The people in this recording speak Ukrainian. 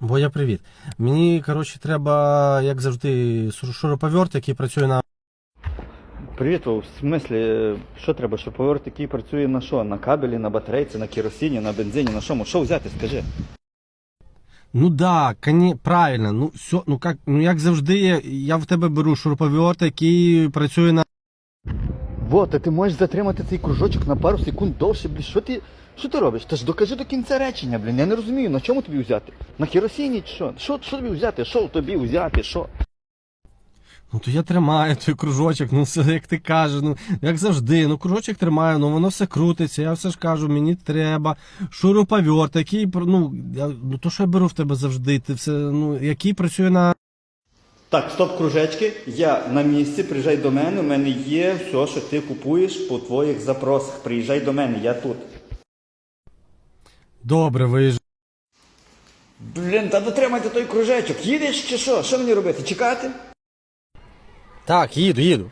Боя, привіт. Мені, коротше, треба, як завжди, шур- шуруповерт, який працює на. Привіт, в смислі, що треба, що поверт який працює на що? На кабелі, на батарейці, на керосині, на бензині, на чому? Що взяти, скажи? Ну да, коні... правильно. Ну, все, ну, як, ну як завжди, я, я в тебе беру шуруповерт, який працює на. Вот, а ти можеш затримати цей кружочок на пару секунд довше, блін, що ти, що ти робиш? Та ж докажи до кінця речення, блін, я не розумію, на чому тобі взяти? На керосині чи що? Що, що тобі взяти? Що тобі взяти? Що? Ну то я тримаю той кружочок, ну все як ти кажеш, ну як завжди, ну кружочок тримаю, ну воно все крутиться. Я все ж кажу, мені треба шуруповерт, який ну, я, ну то що я беру в тебе завжди, ти все, ну, який працює на. Так, стоп, кружечки, я на місці, приїжджай до мене, у мене є все, що ти купуєш по твоїх запросах. Приїжджай до мене, я тут. Добре, виїжджай. Блін, та дотримайте той кружечок. Їдеш чи що? Що мені робити? Чекати? Так, їду, їду.